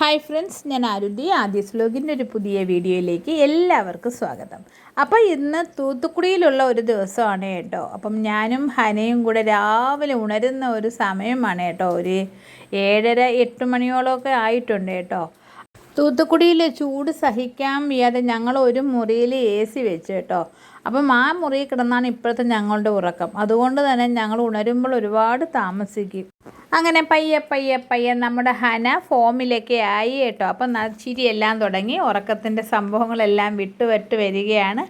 Hi friends ഞാൻ ആരുതി. ആദ്യ സ്ലോഗിന്റെ ഒരു പുതിയ വീഡിയോയിലേക്ക് എല്ലാവർക്കും സ്വാഗതം. അപ്പോൾ ഇന്ന് തൂത്തുക്കുടിയിലുള്ള ഒരു ദിവസമാണ് കേട്ടോ. അപ്പം ഞാനും ഹനയും കൂടെ രാവിലെ ഉണരുന്ന ഒരു സമയമാണ് കേട്ടോ. ഒരു ഏഴര എട്ട് മണിയോളമൊക്കെ ആയിട്ടുണ്ട് കേട്ടോ. തൂത്തുക്കുടിയിൽ ചൂട് സഹിക്കാൻ വയ്യാതെ ഞങ്ങൾ ഒരു മുറിയിൽ എ സി വെച്ച് കേട്ടോ. അപ്പം ആ മുറിയിൽ കിടന്നാണ് ഇപ്പോഴത്തെ ഞങ്ങളുടെ ഉറക്കം. അതുകൊണ്ട് തന്നെ ഞങ്ങൾ ഉണരുമ്പോൾ ഒരുപാട് താമസിക്കും. അങ്ങനെ പയ്യെ പയ്യെ പയ്യെ നമ്മുടെ ഹന ഫോമിലൊക്കെ ആയി കേട്ടോ. അപ്പം ചിരിയെല്ലാം തുടങ്ങി ഉറക്കത്തിന്റെ സംഭവങ്ങളെല്ലാം വിട്ടുവെട്ട് വരികയാണ്.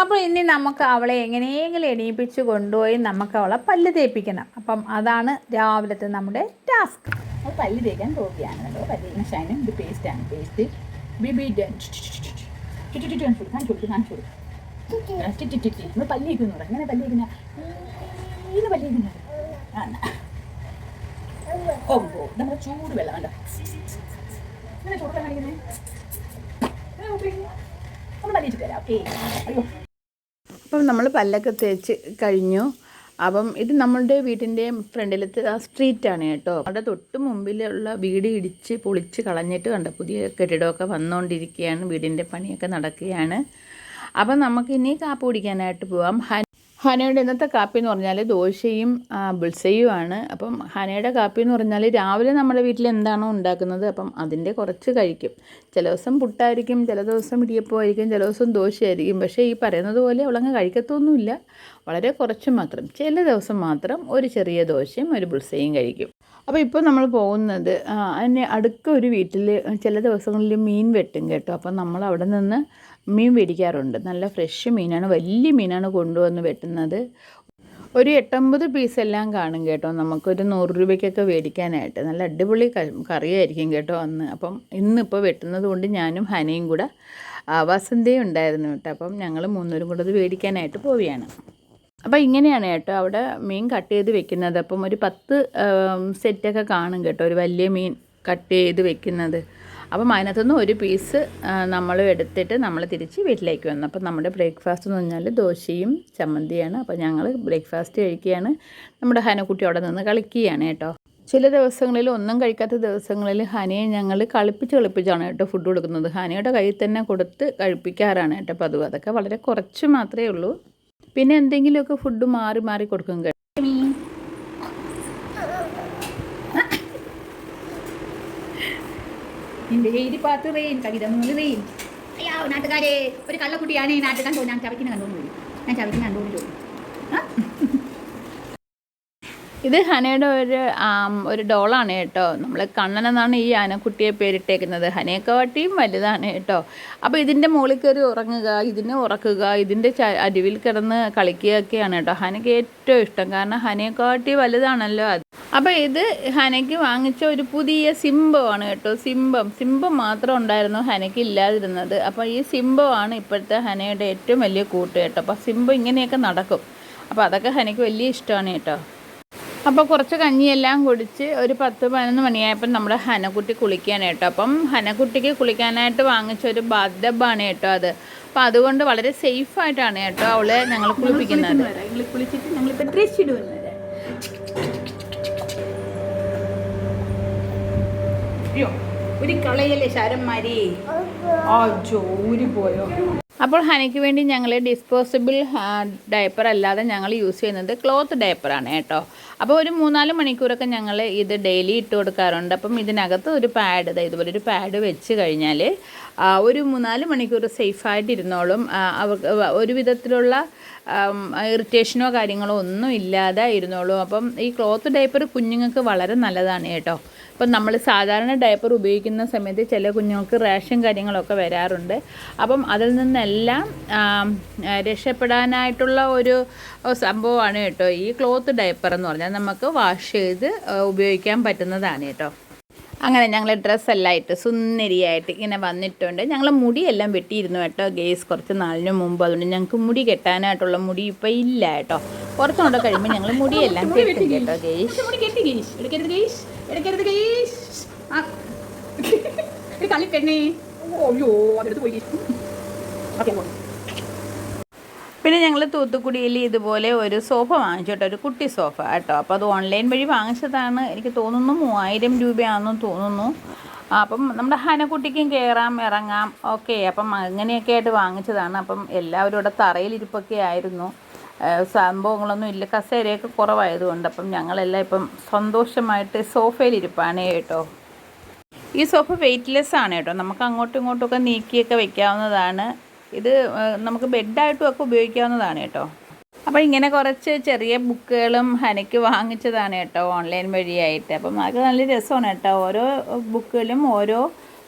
അപ്പോൾ ഇനി നമുക്ക് അവളെ എങ്ങനെയെങ്കിലും എണീപ്പിച്ച് കൊണ്ടുപോയി നമുക്ക് അവളെ പല്ല് തേപ്പിക്കണം. അപ്പം അതാണ് രാവിലത്തെ നമ്മുടെ ടാസ്ക്. അപ്പോൾ പല്ല് തേക്കാൻ പോവുകയാണ് കേട്ടോ പല്ല് തേക്കുന്ന ഷൈനും ഇത് പേസ്റ്റാണ് പേസ്റ്റ് ബിബി കാണിച്ചു കൊടുക്കും കാണിച്ചു കൊടുക്കും കാണിച്ചു കൊടുക്കും നമ്മൾ പല്ല് തേക്കുന്നു എങ്ങനെ പല്ല് തേക്കുന്ന ഇത് പല്ല് തേക്കുന്നത് ഓ ഓ നമ്മുടെ ചൂട് വെള്ളം കണ്ടോ? പല്ലിച്ചിട്ട് തരാം അയ്യോ. അപ്പം നമ്മൾ പല്ലൊക്കെ തേച്ച് കഴിഞ്ഞു. അപ്പം ഇത് നമ്മളുടെ വീട്ടിന്റെ ഫ്രണ്ടിലത്തെ ആ സ്ട്രീറ്റാണ് കേട്ടോ. അവിടെ തൊട്ട് മുമ്പിലുള്ള വീട് ഇടിച്ച് പൊളിച്ച് കളഞ്ഞിട്ട് കണ്ട പുതിയ കെട്ടിടമൊക്കെ വന്നുകൊണ്ടിരിക്കുകയാണ് വീടിന്റെ പണിയൊക്കെ നടക്കുകയാണ്. അപ്പം നമുക്കിനി കാപ്പ് കുടിക്കാനായിട്ട് പോവാം. ഹനയുടെ ഇന്നത്തെ കാപ്പി എന്ന് പറഞ്ഞാൽ ദോശയും ബുൾസയുമാണ്. അപ്പം ഹനയുടെ കാപ്പി എന്ന് പറഞ്ഞാൽ രാവിലെ നമ്മുടെ വീട്ടിൽ എന്താണോ ഉണ്ടാക്കുന്നത് അപ്പം അതിന്റെ കുറച്ച് കഴിക്കും. ചില ദിവസം പുട്ടായിരിക്കും ചില ദിവസം ഇടിയപ്പമായിരിക്കും ചില ദിവസം ദോശയായിരിക്കും. പക്ഷേ ഈ പറയുന്നത് പോലെ അവളങ്ങ് കഴിക്കത്തൊന്നുമില്ല. വളരെ കുറച്ച് മാത്രം. ചില ദിവസം മാത്രം ഒരു ചെറിയ ദോശയും ഒരു ബുൾസയും കഴിക്കും. അപ്പോൾ ഇപ്പോൾ നമ്മൾ പോകുന്നത് അതിന് അടുക്ക ഒരു വീട്ടിൽ ചില ദിവസങ്ങളിൽ മീൻ വെട്ടും കേട്ടോ. അപ്പം നമ്മൾ അവിടെ നിന്ന് മീൻ മേടിക്കാറുണ്ട്. നല്ല ഫ്രഷ് മീനാണ്. വലിയ മീനാണ് കൊണ്ടുവന്ന് വെട്ടുന്നത്. ഒരു എട്ടൊമ്പത് പീസ് എല്ലാം കാണും കേട്ടോ. നമുക്കൊരു നൂറ് രൂപയ്ക്കൊക്കെ മേടിക്കാനായിട്ട്. നല്ല അടിപൊളി കറിയായിരിക്കും കേട്ടോ അന്ന്. അപ്പം ഇന്നിപ്പോൾ വെട്ടുന്നത് കൊണ്ട് ഞാനും ഹനയും കൂടെ വസന്തയും ഉണ്ടായിരുന്നു കേട്ടോ. അപ്പം ഞങ്ങൾ മൂന്നൂരും കൂടെ അത് മേടിക്കാനായിട്ട് പോവുകയാണ്. അപ്പോൾ ഇങ്ങനെയാണ് കേട്ടോ അവിടെ മീൻ കട്ട് ചെയ്ത് വെക്കുന്നത്. അപ്പം ഒരു പത്ത് സെറ്റൊക്കെ കാണും കേട്ടോ ഒരു വലിയ മീൻ കട്ട് ചെയ്ത് വെക്കുന്നത്. അപ്പം അതിനകത്തുനിന്ന് ഒരു പീസ് നമ്മൾ എടുത്തിട്ട് നമ്മൾ തിരിച്ച് വീട്ടിലേക്ക് വന്നു. അപ്പം നമ്മുടെ ബ്രേക്ക്ഫാസ്റ്റ് എന്ന് പറഞ്ഞാൽ ദോശയും ചമ്മന്തിയാണ്. അപ്പോൾ ഞങ്ങൾ ബ്രേക്ക്ഫാസ്റ്റ് കഴിക്കുകയാണ്. നമ്മുടെ ഹനക്കുട്ടി അവിടെ നിന്ന് കളിക്കുകയാണ് കേട്ടോ. ചില ദിവസങ്ങളിൽ ഒന്നും കഴിക്കാത്ത ദിവസങ്ങളിൽ ഹനയെ ഞങ്ങൾ കളിപ്പിച്ച് കളിപ്പിച്ചാണ് കേട്ടോ ഫുഡ് കൊടുക്കുന്നത്. ഹനയുടെ കയ്യിൽ തന്നെ കൊടുത്ത് കഴിപ്പിക്കാറാണ് കേട്ടോ പതിവ്. അതൊക്കെ വളരെ കുറച്ച് മാത്രമേ ഉള്ളൂ. പിന്നെ എന്തെങ്കിലുമൊക്കെ ഫുഡ് മാറി മാറി കൊടുക്കും കേട്ടോ. നിന്റെ എഴുതി പാത്ത് റെയിൻ കവിത മൂന്ന് റെയിൻ അയ്യോ നാട്ടുകാരെ ഒരു കള്ളക്കുട്ടിയാണ് ഈ നാട്ടിൽ കണ്ടോ? ഞാൻ ചവയ്ക്കുന്ന കണ്ടുകൊണ്ട് ഞാൻ ചവയ്ക്കുന്ന കണ്ടോന്ന് ചോദിച്ചു ഇത് ഹനയുടെ ഒരു ഒരു ഡോളാണ് കേട്ടോ. നമ്മൾ കണ്ണൻ എന്നാണ് ഈ ആനക്കുട്ടിയെ പേരിട്ടേക്കുന്നത്. ഹനയെക്കാട്ടിയും വലുതാണ് കേട്ടോ. അപ്പോൾ ഇതിന്റെ മുകളിൽ കയറി ഉറങ്ങുക ഇതിനെ ഉറക്കുക ഇതിന്റെ അരുവിൽ കിടന്ന് കളിക്കുകയൊക്കെയാണ് കേട്ടോ. ഹനയ്ക്ക് ഏറ്റവും ഇഷ്ടം. കാരണം ഹനയെക്കാട്ടി വലുതാണല്ലോ അത്. അപ്പോൾ ഇത് ഹനയ്ക്ക് വാങ്ങിച്ച ഒരു പുതിയ സിംബമാണ് കേട്ടോ. സിംബം. സിംബം മാത്രം ഉണ്ടായിരുന്നു ഹനയ്ക്ക് ഇല്ലാതിരുന്നത്. അപ്പോൾ ഈ സിംബമാണ് ഇപ്പോഴത്തെ ഹനയുടെ ഏറ്റവും വലിയ കൂട്ട് കേട്ടോ. അപ്പോൾ സിംബം ഇങ്ങനെയൊക്കെ നടക്കും. അപ്പോൾ അതൊക്കെ ഹനയ്ക്ക് വലിയ ഇഷ്ടമാണ് കേട്ടോ. അപ്പോൾ കുറച്ച് കഞ്ഞിയെല്ലാം കുടിച്ച് ഒരു പത്ത് പതിനൊന്ന് മണിയായപ്പോൾ നമ്മൾ ഹനക്കുട്ടി കുളിക്കാനായിട്ടോ കേട്ടോ. അപ്പം ഹനക്കുട്ടിക്ക് കുളിക്കാനായിട്ട് വാങ്ങിച്ച ഒരു ബാധബാണ് ഡബ്ബാണ് കേട്ടോ അത്. അപ്പം അതുകൊണ്ട് വളരെ സേഫ് ആയിട്ടാണ് കേട്ടോ അവളെ ഞങ്ങൾ കുളിപ്പിക്കുന്നത്. നിങ്ങൾ കുളിച്ചിട്ട് ഞങ്ങളിപ്പോൾ ഡ്രസ് ഇടുന്നത് അയ്യോ ഒരു കളയല്ലേ ശാരന്മാരി? ആ ജോലി പോയോ? അപ്പോൾ ഹനിക്ക് വേണ്ടി ഞങ്ങൾ ഡിസ്പോസിബിൾ ഡയപ്പർ അല്ലാതെ ഞങ്ങൾ യൂസ് ചെയ്യുന്നത് ക്ലോത്ത് ഡയപ്പറാണ് കേട്ടോ. അപ്പോൾ ഒരു മൂന്നാൽ മണിക്കൂറൊക്കെ ഞങ്ങൾ ഇത് ഡെയിലി ഇട്ട് കൊടുക്കാറുണ്ട്. അപ്പം ഇതിനകത്ത് ഒരു പാഡ് ഇതുപോലെ ഒരു പാഡ് വെച്ച് കഴിഞ്ഞാൽ ഒരു മൂന്നാൽ മണിക്കൂർ സേഫായിട്ട് ഇരുന്നോളും അവർക്ക് ഒരു വിധത്തിലുള്ള ഇറിറ്റേഷനോ കാര്യങ്ങളോ ഒന്നും ഇല്ലാതെ ഇരുന്നോളും അപ്പം ഈ ക്ലോത്ത് ഡയപ്പർ കുഞ്ഞുങ്ങൾക്ക് വളരെ നല്ലതാണ് കേട്ടോ. ഇപ്പം നമ്മൾ സാധാരണ ഡയപ്പർ ഉപയോഗിക്കുന്ന സമയത്ത് ചില കുഞ്ഞുങ്ങൾക്ക് റേഷൻ കാര്യങ്ങളൊക്കെ വരാറുണ്ട്. അപ്പം അതിൽ നിന്നെല്ലാം രക്ഷപ്പെടാനായിട്ടുള്ള ഒരു സംഭവമാണ് കേട്ടോ ഈ ക്ലോത്ത് ഡയപ്പർ എന്ന് പറഞ്ഞാൽ നമുക്ക് വാഷ് ചെയ്ത് ഉപയോഗിക്കാൻ പറ്റുന്നതാണ് കേട്ടോ. അങ്ങനെ ഞങ്ങൾ ഡ്രസ്സെല്ലാം ഇട്ട് സുന്ദരിയായിട്ട് ഇങ്ങനെ വന്നിട്ടുണ്ട്. ഞങ്ങൾ മുടിയെല്ലാം വെട്ടിയിരുന്നു കേട്ടോ ഗേസ് കുറച്ച് നാളിന് മുമ്പ്. അതുകൊണ്ട് ഞങ്ങൾക്ക് മുടി കെട്ടാനായിട്ടുള്ള മുടി ഇപ്പം ഇല്ല കേട്ടോ. കുറച്ചുകൊണ്ട് കഴിയുമ്പോൾ ഞങ്ങൾ മുടിയെല്ലാം കെട്ടും കേട്ടോ ഗേസ്. മുടി കെട്ടി ഗെയ്സ് എടുക്കരുത് ഗീഷ് ഒരു കളി പെണ്ണേ അയ്യോ അതെടുത്ത് പോയി പിന്നെ ഞങ്ങൾ തൂത്തുക്കുടിയിൽ ഇതുപോലെ ഒരു സോഫ വാങ്ങിച്ചു കേട്ടോ ഒരു കുട്ടി സോഫ കേട്ടോ. അപ്പോൾ അത് ഓൺലൈൻ വഴി വാങ്ങിച്ചതാണ്. എനിക്ക് തോന്നുന്നു മൂവായിരം രൂപയാണെന്ന് തോന്നുന്നു. അപ്പം നമ്മുടെ ഹനക്കുട്ടിക്കും കയറാം ഇറങ്ങാം ഓക്കെ അപ്പം അങ്ങനെയൊക്കെ ആയിട്ട് വാങ്ങിച്ചതാണ്. അപ്പം എല്ലാവരും ഇവിടെ തറയിലിരിപ്പൊക്കെ ആയിരുന്നു. സംഭവങ്ങളൊന്നും ഇല്ല. കസേരയൊക്കെ കുറവായതുകൊണ്ട് അപ്പം ഞങ്ങളെല്ലാം ഇപ്പം സന്തോഷമായിട്ട് സോഫയിലിരിപ്പാണ് കേട്ടോ. ഈ സോഫ വെയ്റ്റ്ലെസ് ആണ് കേട്ടോ. നമുക്ക് അങ്ങോട്ടും ഇങ്ങോട്ടും ഒക്കെ നീക്കിയൊക്കെ വെക്കാവുന്നതാണ്. ഇത് നമുക്ക് ബെഡായിട്ടും ഒക്കെ ഉപയോഗിക്കാവുന്നതാണ് കേട്ടോ. അപ്പോൾ ഇങ്ങനെ കുറച്ച് ചെറിയ ബുക്കുകളും ഹനയ്ക്ക് വാങ്ങിച്ചതാണ് കേട്ടോ ഓൺലൈൻ വഴിയായിട്ട്. അപ്പം അത് നല്ല രസമാണ് കേട്ടോ. ഓരോ ബുക്കിലും ഓരോ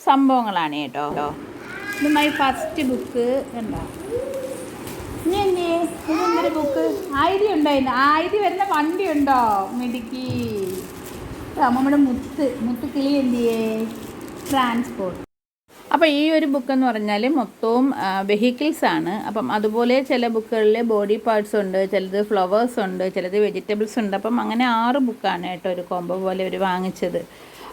സംഭവങ്ങളാണ് കേട്ടോ. ഇത് മൈ ഫസ്റ്റ് ബുക്ക് എന്നെ ഇതെന്തൊരു ബുക്ക് ആയിരി ഉണ്ടോ അതിന് വരുന്ന വണ്ടി ഉണ്ടോ മിടുക്കി അമ്മമ്മയുടെ മുത്ത് മുത്ത് കിളി എന്തിയേ? ട്രാൻസ്പോർട്ട്. അപ്പോൾ ഈ ഒരു ബുക്ക് എന്ന് പറഞ്ഞാൽ മൊത്തവും വെഹിക്കിൾസ് ആണ്. അപ്പം അതുപോലെ ചില ബുക്കുകളിൽ ബോഡി പാർട്സ് ഉണ്ട് ചിലത് ഫ്ലവേഴ്സ് ഉണ്ട് ചിലത് വെജിറ്റബിൾസ് ഉണ്ട്. അപ്പം അങ്ങനെ ആറ് ബുക്കാണ് കേട്ടോ ഒരു കോംബോ പോലെ അവർ വാങ്ങിച്ചത്.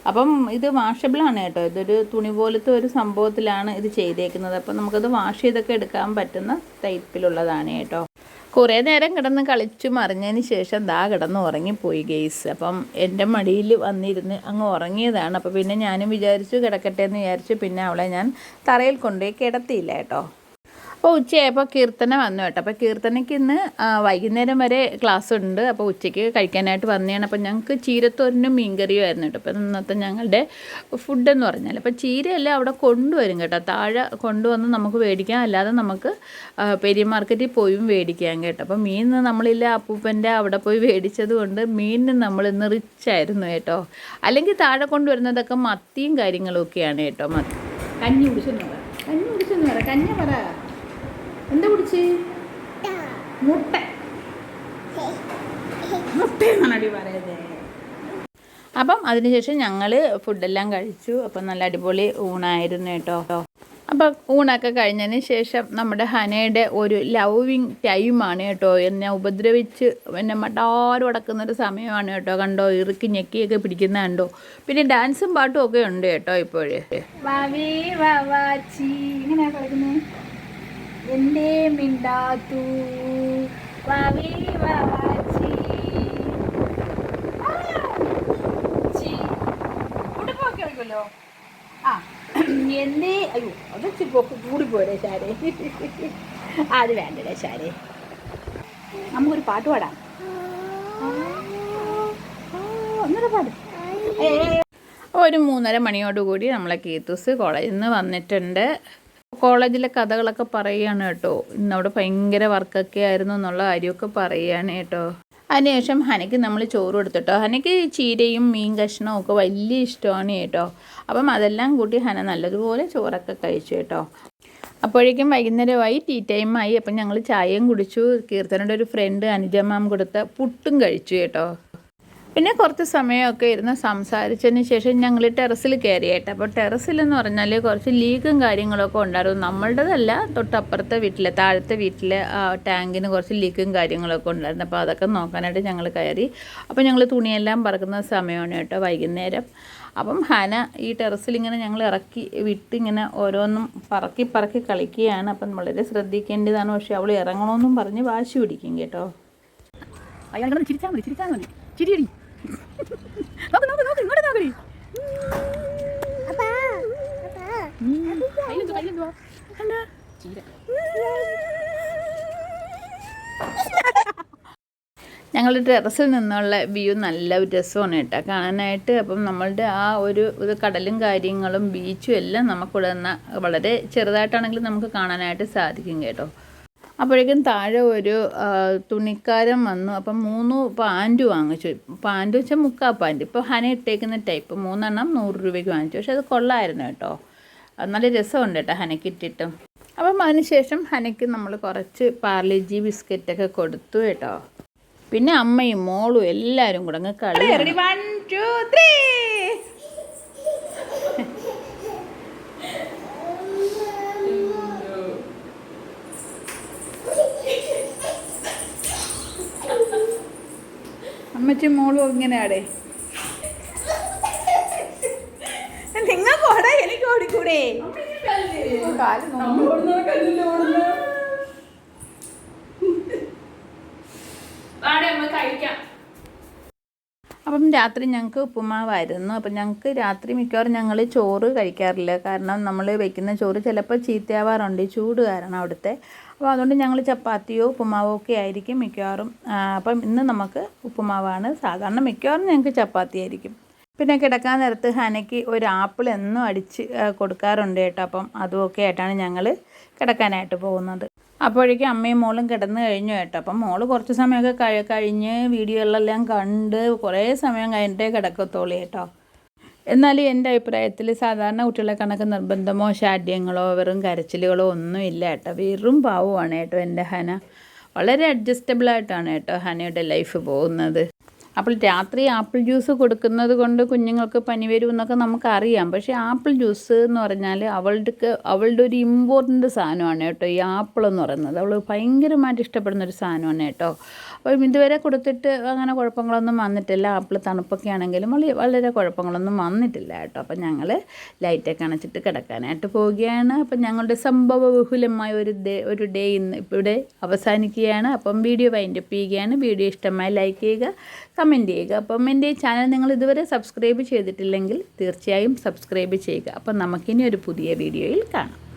അപ്പം ഇത് വാഷബിളാണ് കേട്ടോ. ഇതൊരു തുണി പോലത്തെ ഒരു സംഭവത്തിലാണ് ഇത് ചെയ്തേക്കുന്നത്. അപ്പം നമുക്കത് വാഷ് ചെയ്തൊക്കെ എടുക്കാൻ പറ്റുന്ന ടൈപ്പിലുള്ളതാണ് കേട്ടോ. കുറേ നേരം കിടന്ന് കളിച്ചു. മറിഞ്ഞതിന് ശേഷം ദാ കിടന്ന് ഉറങ്ങിപ്പോയി ഗെയ്സ്. അപ്പം എന്റെ മടിയിൽ വന്നിരുന്ന് അങ്ങ് ഉറങ്ങിയതാണ്. അപ്പോൾ പിന്നെ ഞാനും വിചാരിച്ചു കിടക്കട്ടെ എന്ന് വിചാരിച്ചു. പിന്നെ അവളെ ഞാൻ തറയിൽ കൊണ്ടുപോയി കിടത്തിയില്ല കേട്ടോ. അപ്പോൾ ഉച്ചയായപ്പോൾ കീർത്തന വന്നു കേട്ടോ. അപ്പോൾ കീർത്തനയ്ക്ക് ഇന്ന് വൈകുന്നേരം വരെ ക്ലാസ് ഉണ്ട്. അപ്പോൾ ഉച്ചയ്ക്ക് കഴിക്കാനായിട്ട് വന്നതാണ്. അപ്പോൾ ഞങ്ങൾക്ക് ചീരത്തോരനും മീൻകറിയും ആയിരുന്നു കേട്ടോ. അപ്പോൾ ഇന്നത്തെ ഞങ്ങളുടെ ഫുഡ് എന്ന് പറഞ്ഞാൽ അപ്പോൾ ചീരയെല്ലാം അവിടെ കൊണ്ടുവരും കേട്ടോ. താഴെ കൊണ്ടുവന്ന് നമുക്ക് മേടിക്കാം അല്ലാതെ നമുക്ക് പെരിയ മാർക്കറ്റിൽ പോയും മേടിക്കാം കേട്ടോ. അപ്പോൾ മീൻ നമ്മളില്ല. അപ്പൂപ്പന്റെ അവിടെ പോയി മേടിച്ചത് കൊണ്ട് മീനിന് നമ്മൾ ഇന്ന് റിച്ച് ആയിരുന്നു കേട്ടോ. അല്ലെങ്കിൽ താഴെ കൊണ്ടുവരുന്നതൊക്കെ മത്തിയും കാര്യങ്ങളും ഒക്കെയാണ് കേട്ടോ. മത്തി കഞ്ഞി കുടിച്ചെന്ന് പറ. കഞ്ഞി കുടിച്ചെന്ന് പറ. കഞ്ഞ പറ. എന്താ കുടിച്ച്? മുട്ട. മുട്ട എന്നാണ് പറയുന്നത് അപ്പം അതിനുശേഷം ഞങ്ങൾ ഫുഡെല്ലാം കഴിച്ചു. അപ്പം നല്ല അടിപൊളി ഊണായിരുന്നു കേട്ടോ. അപ്പം ഊണൊക്കെ കഴിഞ്ഞതിന് ശേഷം നമ്മുടെ ഹനയുടെ ഒരു ലവിങ് ടൈമാണ് കേട്ടോ. എന്നെ ഉപദ്രവിച്ച് എന്നെ മട്ടാരും അടക്കുന്നൊരു സമയമാണ് കേട്ടോ. കണ്ടോ ഇറുക്കി ഞെക്കിയൊക്കെ പിടിക്കുന്ന കണ്ടോ. പിന്നെ ഡാൻസും പാട്ടും ഒക്കെ ഉണ്ട് കേട്ടോ ഇപ്പോഴേ. കളിക്കുന്നത് മിണ്ടാത്തു. വാവേ. ഉടുപ്പൊക്കെ ആ എന്നെ അയ്യോ അത് ഇച്ചിരി പൊക്ക് കൂടി പോരെ ശാരെ. അത് വേണ്ടല്ലേ ശാരെ. നമുക്കൊരു പാട്ട് പാടാം. ഒന്നര പാട്. ഒരു മൂന്നര മണിയോടുകൂടി നമ്മളെ കീത്തൂസ് കോളേജിൽ നിന്ന് വന്നിട്ടുണ്ട്. കോളേജിലെ കഥകളൊക്കെ പറയുകയാണ് കേട്ടോ. ഇന്നവിടെ ഭയങ്കര വർക്കൊക്കെ ആയിരുന്നു എന്നുള്ള കാര്യമൊക്കെ പറയുകയാണ് കേട്ടോ. അതിനുശേഷം ഹനയ്ക്ക് നമ്മൾ ചോറ് കൊടുത്തിട്ടോ ഹനയ്ക്ക് ചീരയും മീൻ കഷ്ണവും ഒക്കെ വലിയ ഇഷ്ടമാണ് കേട്ടോ. അപ്പം അതെല്ലാം കൂട്ടി ഹന നല്ലതുപോലെ ചോറൊക്കെ കഴിച്ചു കേട്ടോ. അപ്പോഴേക്കും വൈകുന്നേരമായി ടീ ടൈമായി അപ്പം ഞങ്ങൾ ചായയും കുടിച്ചു. കീർത്തനയുടെ ഒരു ഫ്രണ്ട് അനുജമ്മ കൊടുത്ത പുട്ടും കഴിച്ചു കേട്ടോ. പിന്നെ കുറച്ച് സമയമൊക്കെ ഇരുന്ന് സംസാരിച്ചതിന് ശേഷം ഞങ്ങൾ ടെറസിൽ കയറിയായിട്ട് അപ്പോൾ ടെറസിൽ എന്ന് പറഞ്ഞാൽ കുറച്ച് ലീക്കും കാര്യങ്ങളൊക്കെ ഉണ്ടായിരുന്നു. നമ്മളുടേതല്ല തൊട്ടപ്പുറത്തെ വീട്ടിലെ താഴത്തെ വീട്ടിലെ ടാങ്കിന് കുറച്ച് ലീക്കും കാര്യങ്ങളൊക്കെ ഉണ്ടായിരുന്നു. അപ്പോൾ അതൊക്കെ നോക്കാനായിട്ട് ഞങ്ങൾ കയറി. അപ്പോൾ ഞങ്ങൾ തുണിയെല്ലാം പറക്കുന്ന സമയമാണ് കേട്ടോ വൈകുന്നേരം. അപ്പം ഹന ഈ ടെറസിൽ ഇങ്ങനെ ഞങ്ങൾ ഇറക്കി വിട്ട് ഇങ്ങനെ ഓരോന്നും പറക്കി പറക്കി കളിക്കുകയാണ്. അപ്പം വളരെ ശ്രദ്ധിക്കേണ്ടതാണ്. പക്ഷേ അവൾ ഇറങ്ങണമെന്നും പറഞ്ഞ് വാശി പിടിക്കും കേട്ടോ. അയാൾ ചിരിച്ചാൽ മതി ചിരിച്ചാൽ മതി. ചിരിയടി. നോക്ക് നോക്ക് നോക്ക് ഇങ്ങോട്ട് നോക്കടി ഞങ്ങളുടെ ടെറസിൽ നിന്നുള്ള വ്യൂ നല്ല രസമാണ് കേട്ടോ. കാണാനായിട്ട് അപ്പം നമ്മളുടെ ആ ഒരു ഇത് കടലും കാര്യങ്ങളും ബീച്ചും എല്ലാം നമുക്കിവിടെ നിന്ന് വളരെ ചെറുതായിട്ടാണെങ്കിലും നമുക്ക് കാണാനായിട്ട് സാധിക്കും കേട്ടോ. അപ്പോഴേക്കും താഴെ ഒരു തുണിക്കാരൻ വന്നു. അപ്പം മൂന്ന് പാന്റ് വാങ്ങിച്ചു. പാന്റ് വെച്ചാൽ മുക്കാ പാന്റ് ഇപ്പോൾ ഹന ഇട്ടേക്കുന്ന ടൈപ്പ്. മൂന്നെണ്ണം നൂറ് രൂപയ്ക്ക് വാങ്ങിച്ചു. പക്ഷെ അത് കൊള്ളായിരുന്നു കേട്ടോ. നല്ല രസമുണ്ട് കേട്ടോ ഹനയ്ക്ക് ഇട്ടിട്ടും. അപ്പം അതിനുശേഷം ഹനയ്ക്ക് നമ്മൾ കുറച്ച് പാർലേജി ബിസ്ക്കറ്റൊക്കെ കൊടുത്തു കേട്ടോ. പിന്നെ അമ്മയും മോളും എല്ലാവരും കൂടെ അങ്ങ് കളി വൺ ടു ത്രീ അമ്മച്ചി മോളും ഇങ്ങനെയാടേ നിങ്ങൾ ഓടാ എനിക്ക് ഓടിക്കൂടെ കാൽ നോക്കി. അപ്പം രാത്രി ഞങ്ങൾക്ക് ഉപ്പുമാവായിരുന്നു. അപ്പം ഞങ്ങൾക്ക് രാത്രി മിക്കവാറും ഞങ്ങൾ ചോറ് കഴിക്കാറില്ല. കാരണം നമ്മൾ വെക്കുന്ന ചോറ് ചിലപ്പോൾ ചീത്തയാവാറുണ്ട്. ചൂട് കാരണം അവിടുത്തെ. അപ്പോൾ അതുകൊണ്ട് ഞങ്ങൾ ചപ്പാത്തിയോ ഉപ്പുമാവോ ഒക്കെ ആയിരിക്കും മിക്കവാറും. അപ്പം ഇന്ന് നമുക്ക് ഉപ്പുമാവാണ്. സാധാരണ മിക്കവാറും ഞങ്ങൾക്ക് ചപ്പാത്തി ആയിരിക്കും. പിന്നെ കിടക്കാൻ നേരത്ത് ഹനയ്ക്ക് ഒരു ആപ്പിൾ എന്നും അടിച്ച് കൊടുക്കാറുണ്ട് കേട്ടോ. അപ്പം അതുമൊക്കെ ആയിട്ടാണ് ഞങ്ങൾ കിടക്കാനായിട്ട് പോകുന്നത്. അപ്പോഴേക്കും അമ്മയും മോളും കിടന്നു കഴിഞ്ഞു കേട്ടോ. അപ്പം മോൾ കുറച്ച് സമയമൊക്കെ കഴി കഴിഞ്ഞ് വീഡിയോകളെല്ലാം കണ്ട് കുറേ സമയം കഴിഞ്ഞിട്ടേ കിടക്കത്തുള്ളൂ കേട്ടോ. എന്നാലും എന്റെ അഭിപ്രായത്തിൽ സാധാരണ കുട്ടികളെ കണക്ക് നിർബന്ധമോ ശാഠ്യങ്ങളോ വെറും കരച്ചിലുകളോ ഒന്നും ഇല്ല കേട്ടോ. വെറും പാവമാണ് കേട്ടോ എന്റെ ഹന. വളരെ അഡ്ജസ്റ്റബിളായിട്ടാണ് കേട്ടോ ഹനയുടെ ലൈഫ് പോകുന്നത്. അപ്പോൾ രാത്രി ആപ്പിൾ ജ്യൂസ് കൊടുക്കുന്നത് കൊണ്ട് കുഞ്ഞുങ്ങൾക്ക് പനി വരും എന്നൊക്കെ നമുക്കറിയാം. പക്ഷേ ആപ്പിൾ ജ്യൂസ് എന്ന് പറഞ്ഞാൽ അവളുടെ അവളുടെ ഒരു ഇമ്പോർട്ടന്റ് സാധനമാണ് കേട്ടോ ഈ ആപ്പിൾ എന്ന് പറയുന്നത്. അവൾ ഭയങ്കരമായിട്ട് ഇഷ്ടപ്പെടുന്ന ഒരു സാധനമാണ് കേട്ടോ. അപ്പം ഇതുവരെ കൊടുത്തിട്ട് അങ്ങനെ കുഴപ്പങ്ങളൊന്നും വന്നിട്ടില്ല. ആപ്പിൾ തണുപ്പൊക്കെ ആണെങ്കിലും വള- വളരെ കുഴപ്പങ്ങളൊന്നും വന്നിട്ടില്ല കേട്ടോ. അപ്പം ഞങ്ങൾ ലൈറ്റൊക്കെ അണച്ചിട്ട് കിടക്കാനായിട്ട് പോവുകയാണ്. അപ്പം ഞങ്ങളുടെ സംഭവ ബഹുലമായ ഒരു ഡേ ഒരു ഡേ ഇന്ന് ഇവിടെ അവസാനിക്കുകയാണ്. അപ്പം വീഡിയോ വൈൻഡ് അപ്പ് ചെയ്യുകയാണ്. വീഡിയോ ഇഷ്ടമായി ലൈക്ക് ചെയ്യുക കമന്റ് ചെയ്യുക. അപ്പം എന്റെ ഈ ചാനൽ നിങ്ങൾ ഇതുവരെ സബ്സ്ക്രൈബ് ചെയ്തിട്ടില്ലെങ്കിൽ തീർച്ചയായും സബ്സ്ക്രൈബ് ചെയ്യുക. അപ്പം നമുക്കിനി ഒരു പുതിയ വീഡിയോയിൽ കാണാം.